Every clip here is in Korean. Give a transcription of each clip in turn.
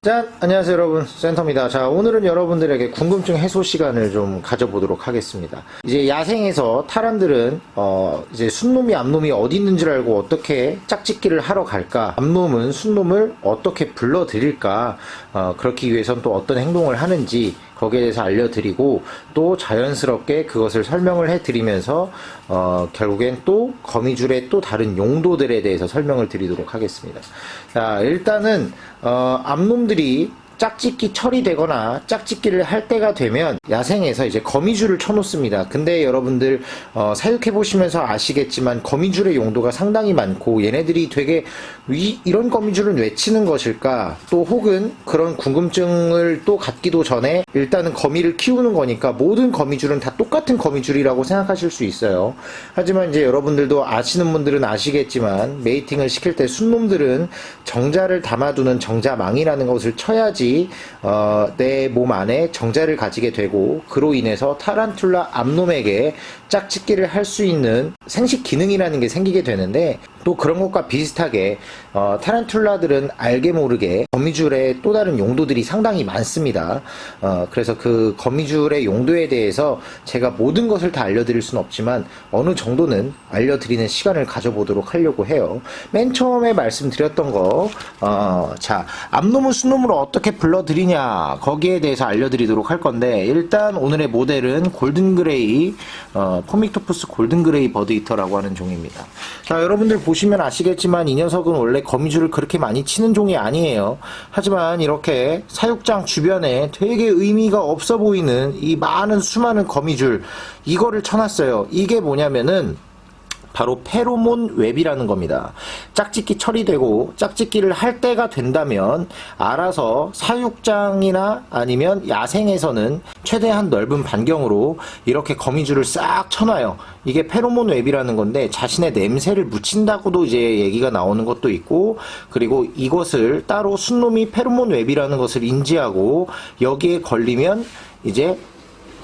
짠! 안녕하세요 여러분. 센터입니다. 자 오늘은 여러분들에게 궁금증 해소 시간을 좀 가져보도록 하겠습니다. 이제 야생에서 타란들은 어 이제 순놈이 암놈이 어디 있는 줄 알고 어떻게 짝짓기를 하러 갈까? 암놈은 순놈을 어떻게 불러들일까? 어 그렇기 위해선 또 어떤 행동을 하는지 거기에 대해서 알려드리고 또 자연스럽게 그것을 설명을 해드리면서 어, 결국엔 또 거미줄의 또 다른 용도들에 대해서 설명을 드리도록 하겠습니다. 자 일단은 어, 암놈들이 짝짓기 처리되거나 짝짓기를 할 때가 되면 야생에서 이제 거미줄을 쳐놓습니다. 근데 여러분들 어, 사육해 보시면서 아시겠지만 거미줄의 용도가 상당히 많고 얘네들이 되게 위, 이런 거미줄은 왜 치는 것일까? 또 혹은 그런 궁금증을 또 갖기도 전에 일단은 거미를 키우는 거니까 모든 거미줄은 다 똑같은 거미줄이라고 생각하실 수 있어요. 하지만 이제 여러분들도 아시는 분들은 아시겠지만 메이팅을 시킬 때 순놈들은 정자를 담아두는 정자망이라는 것을 쳐야지 어, 내 몸 안에 정자를 가지게 되고 그로 인해서 타란툴라 암놈에게 짝짓기를 할 수 있는 생식 기능이라는 게 생기게 되는데 또 그런 것과 비슷하게 어, 타란툴라들은 알게 모르게 거미줄의 또 다른 용도들이 상당히 많습니다. 어, 그래서 그 거미줄의 용도에 대해서 제가 모든 것을 다 알려드릴 수는 없지만 어느 정도는 알려드리는 시간을 가져보도록 하려고 해요. 맨 처음에 말씀드렸던 거, 어, 자, 암놈은 순놈으로 어떻게 불러드리냐, 거기에 대해서 알려드리도록 할 건데, 일단 오늘의 모델은 골든그레이, 어, 포믹토프스 골든그레이 버드이터라고 하는 종입니다. 자, 여러분들 보시면 아시겠지만 이 녀석은 원래 거미줄을 그렇게 많이 치는 종이 아니에요. 하지만 이렇게 사육장 주변에 되게 의미가 없어 보이는 이 많은 수많은 거미줄, 이거를 쳐놨어요. 이게 뭐냐면은, 바로 페로몬 웹이라는 겁니다. 짝짓기 처리되고 짝짓기를 할 때가 된다면 알아서 사육장이나 아니면 야생에서는 최대한 넓은 반경으로 이렇게 거미줄을 싹 쳐놔요. 이게 페로몬 웹이라는 건데 자신의 냄새를 묻힌다고도 이제 얘기가 나오는 것도 있고 그리고 이것을 따로 순놈이 페로몬 웹이라는 것을 인지하고 여기에 걸리면 이제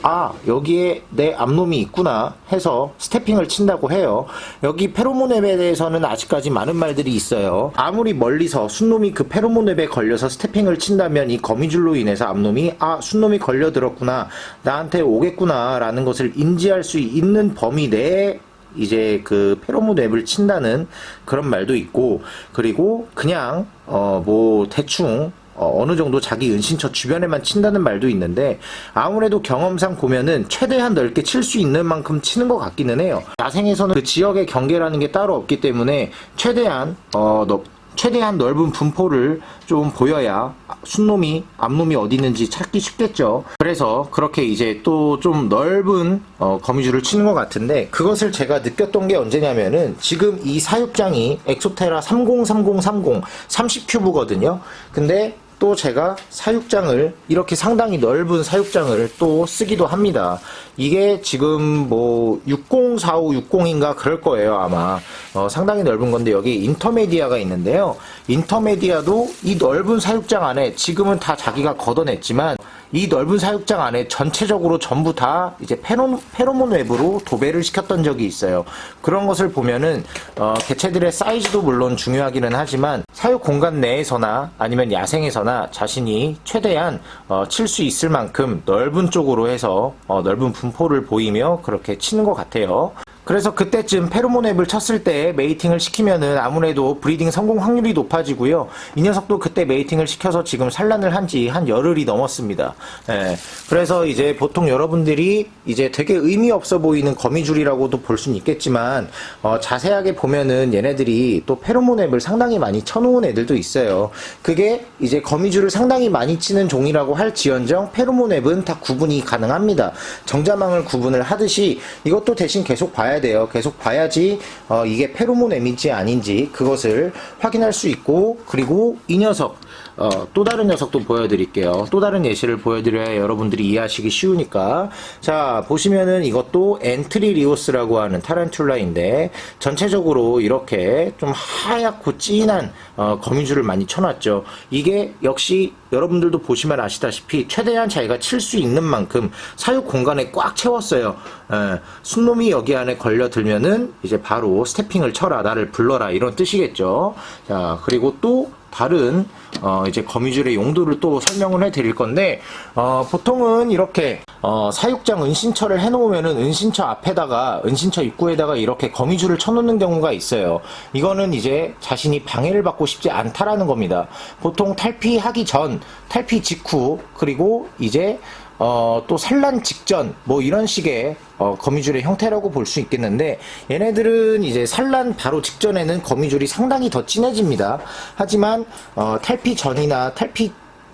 아, 여기에 내 암놈이 있구나 해서 스태핑을 친다고 해요. 여기 페로몬 웹에 대해서는 아직까지 많은 말들이 있어요. 아무리 멀리서 순놈이 그 페로몬 웹에 걸려서 스태핑을 친다면 이 거미줄로 인해서 암놈이 아, 순놈이 걸려들었구나. 나한테 오겠구나. 라는 것을 인지할 수 있는 범위 내에 이제 그 페로몬 웹을 친다는 그런 말도 있고 그리고 그냥 어 뭐 대충 어, 느 정도 자기 은신처 주변에만 친다는 말도 있는데 아무래도 경험상 보면은 최대한 넓게 칠 수 있는 만큼 치는 것 같기는 해요. 야생에서는 그 지역의 경계라는 게 따로 없기 때문에 최대한 어, 넓- 최대한 넓은 분포를 좀 보여야 순놈이 암놈이 어디 있는지 찾기 쉽겠죠. 그래서 그렇게 이제 또 좀 넓은 어, 거미줄을 치는 것 같은데 그것을 제가 느꼈던 게 언제냐면은 지금 이 사육장이 엑소테라 303030 30큐브거든요. 근데 또 제가 사육장을 이렇게 상당히 넓은 사육장을 또 쓰기도 합니다. 이게 지금 뭐 604560인가 그럴 거예요 아마 어, 상당히 넓은 건데 여기 인터메디아가 있는데요. 인터메디아도 이 넓은 사육장 안에 지금은 다 자기가 걷어냈지만 이 넓은 사육장 안에 전체적으로 전부 다 이제 페로, 페로몬 웹으로 도배를 시켰던 적이 있어요. 그런 것을 보면은 어, 개체들의 사이즈도 물론 중요하기는 하지만 사육 공간 내에서나 아니면 야생에서나 자신이 최대한 어, 칠 수 있을 만큼 넓은 쪽으로 해서 어, 넓은 분포를 보이며 그렇게 치는 것 같아요. 그래서 그때쯤 페로몬 앱을 쳤을 때 메이팅을 시키면은 아무래도 브리딩 성공 확률이 높아지고요. 이 녀석도 그때 메이팅을 시켜서 지금 산란을 한 지 한 열흘이 넘었습니다. 예. 그래서 이제 보통 여러분들이 이제 되게 의미 없어 보이는 거미줄이라고도 볼 수는 있겠지만 어, 자세하게 보면은 얘네들이 또 페로몬 앱을 상당히 많이 쳐놓은 애들도 있어요. 그게 이제 거미줄을 상당히 많이 치는 종이라고 할 지연정 페로몬 앱은 다 구분이 가능합니다. 정자망을 구분을 하듯이 이것도 대신 계속 봐야 돼요. 계속 봐야지 어, 이게 페로몬 앱인지 아닌지 그것을 확인할 수 있고 그리고 이 녀석 어, 또 다른 녀석도 보여드릴게요. 또 다른 예시를 보여드려야 여러분들이 이해하시기 쉬우니까. 자, 보시면은 이것도 엔트리리오스라고 하는 타란툴라인데, 전체적으로 이렇게 좀 하얗고 진한, 어, 거미줄을 많이 쳐놨죠. 이게 역시 여러분들도 보시면 아시다시피 최대한 자기가 칠 수 있는 만큼 사육 공간에 꽉 채웠어요. 예, 순놈이 여기 안에 걸려들면은 이제 바로 스태핑을 쳐라, 나를 불러라, 이런 뜻이겠죠. 자, 그리고 또 다른 어, 이제 거미줄의 용도를 또 설명을 해 드릴 건데 어, 보통은 이렇게 어, 사육장 은신처를 해놓으면은 은신처 앞에다가 은신처 입구에다가 이렇게 거미줄을 쳐놓는 경우가 있어요. 이거는 이제 자신이 방해를 받고 싶지 않다라는 겁니다. 보통 탈피하기 전, 탈피 직후 그리고 이제 어, 또 산란 직전 뭐 이런 식의 어, 거미줄의 형태라고 볼 수 있겠는데 얘네들은 이제 산란 바로 직전에는 거미줄이 상당히 더 진해집니다. 하지만 어, 탈피 전이나 탈피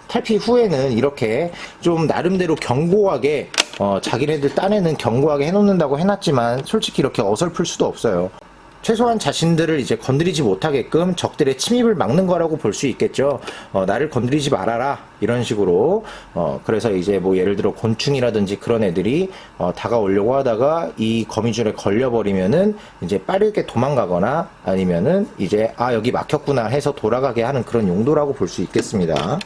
탈피 후에는 이렇게 좀 나름대로 견고하게 어, 자기네들 딴에는 견고하게 해놓는다고 해놨지만 솔직히 이렇게 어설플 수도 없어요. 최소한 자신들을 이제 건드리지 못하게끔 적들의 침입을 막는 거라고 볼 수 있겠죠. 어, 나를 건드리지 말아라 이런 식으로. 어, 그래서 이제 뭐 예를 들어 곤충이라든지 그런 애들이 어, 다가오려고 하다가 이 거미줄에 걸려버리면은 이제 빠르게 도망가거나 아니면은 이제 아 여기 막혔구나 해서 돌아가게 하는 그런 용도라고 볼 수 있겠습니다.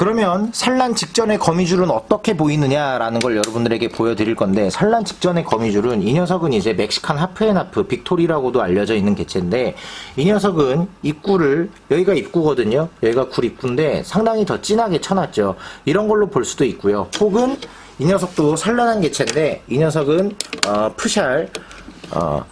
그러면 산란 직전의 거미줄은 어떻게 보이느냐라는 걸 여러분들에게 보여드릴 건데 산란 직전의 거미줄은 이 녀석은 이제 멕시칸 하프앤하프 빅토리라고도 알려져 있는 개체인데 이 녀석은 입구를 여기가 입구거든요. 여기가 굴 입구인데 상당히 더 진하게 쳐놨죠. 이런 걸로 볼 수도 있고요. 혹은 이 녀석도 산란한 개체인데 이 녀석은 어, 푸샬 어,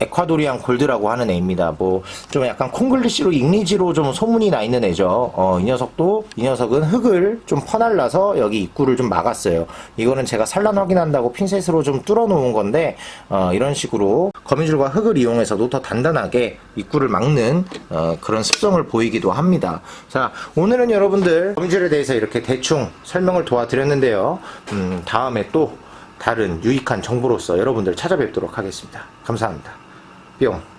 에콰도리안 골드라고 하는 애입니다. 뭐 좀 약간 콩글리시로 잉리지로 좀 소문이 나 있는 애죠. 어, 이 녀석도 이 녀석은 흙을 좀 퍼날라서 여기 입구를 좀 막았어요. 이거는 제가 산란 확인한다고 핀셋으로 좀 뚫어 놓은 건데 어, 이런 식으로 거미줄과 흙을 이용해서도 더 단단하게 입구를 막는 어, 그런 습성을 보이기도 합니다. 자 오늘은 여러분들 거미줄에 대해서 이렇게 대충 설명을 도와드렸는데요. 음, 다음에 또 다른 유익한 정보로서 여러분들 찾아뵙도록 하겠습니다. 감사합니다. 不用。